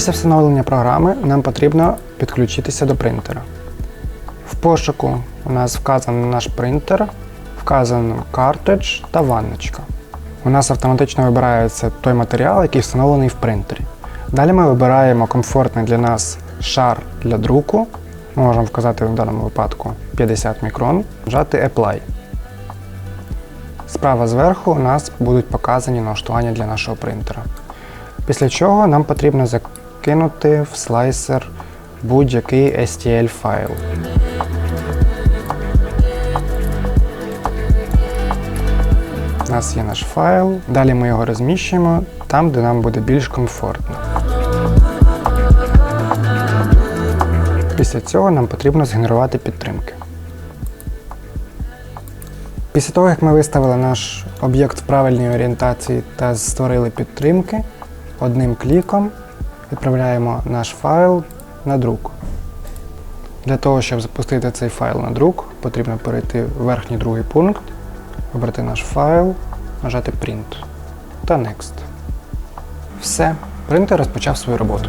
Після встановлення програми нам потрібно підключитися до принтера. В пошуку у нас вказаний наш принтер, вказано картридж та ванночка. У нас автоматично вибирається той матеріал, який встановлений в принтері. Далі ми вибираємо комфортний для нас шар для друку. Ми можемо вказати в даному випадку 50 мікрон, нажати Apply. Справа зверху у нас будуть показані налаштування для нашого принтера. Після чого нам потрібно закинути в слайсер будь-який STL файл. У нас є наш файл, далі ми його розміщуємо там, де нам буде більш комфортно. Після цього нам потрібно згенерувати підтримки. Після того, як ми виставили наш об'єкт в правильній орієнтації та створили підтримки, одним кліком відправляємо наш файл на друк. Для того, щоб запустити цей файл на друк, потрібно перейти в верхній другий пункт, вибрати наш файл, нажати Print та Next. Все, принтер розпочав свою роботу.